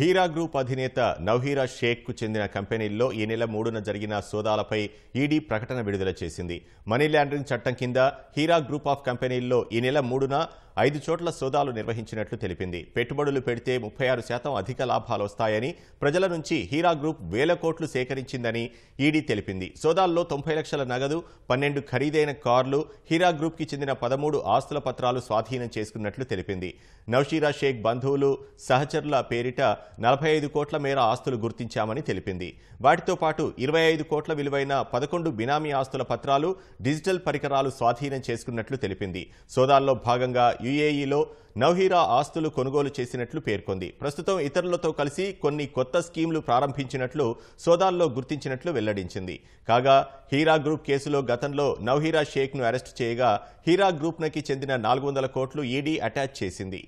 Heera group అధినేత నవహీరా షేక్కు చెందిన కంపెనీల్లో ఈ నెల మూడున జరిగిన సోదాలపై ఈడీ ప్రకటన విడుదల చేసింది. మనీ లాండరింగ్ చట్టం కింద హీరా గ్రూప్ ఆఫ్ కంపెనీల్లో ఈ నెల మూడున ఐదు చోట్ల సోదాలు నిర్వహించినట్లు తెలిపింది. పెట్టుబడులు పెడితే ముప్పై ఆరు శాతం అధిక లాభాలు వస్తాయని ప్రజల నుంచి హీరా గ్రూప్ వేల కోట్లు సేకరించిందని ఈడీ తెలిపింది. సోదాల్లో తొంభై లక్షల నగదు పన్నెండు ఖరీదైన కార్లు హీరా గ్రూప్కి చెందిన పదమూడు ఆస్తుల పత్రాలు స్వాధీనం చేసుకున్నట్లు తెలిపింది. నౌషీరా షేక్ బంధువులు సహచరుల పేరిట నలభై ఐదు కోట్ల మేర ఆస్తులు గుర్తించామని తెలిపింది. వాటితో పాటు ఇరవై ఐదు కోట్ల విలువైన పదకొండు బినామీ ఆస్తుల పత్రాలు డిజిటల్ పరికరాలు స్వాధీనం చేసుకున్నట్లు తెలిపింది. సోదాల్లో భాగంగా యుఏఈలో నౌహీరా ఆస్తులు కొనుగోలు చేసినట్లు పేర్కొంది. ప్రస్తుతం ఇతరులతో కలిసి కొన్ని కొత్త స్కీమ్లు ప్రారంభించినట్లు సోదాల్లో గుర్తించినట్లు వెల్లడించింది. కాగా హీరా గ్రూప్ కేసులో గతంలో నౌహీరా షేక్ను అరెస్టు చేయగా హీరా గ్రూప్నకి చెందిన నాలుగు వందల కోట్లు ఈడీ అటాచ్ చేసింది.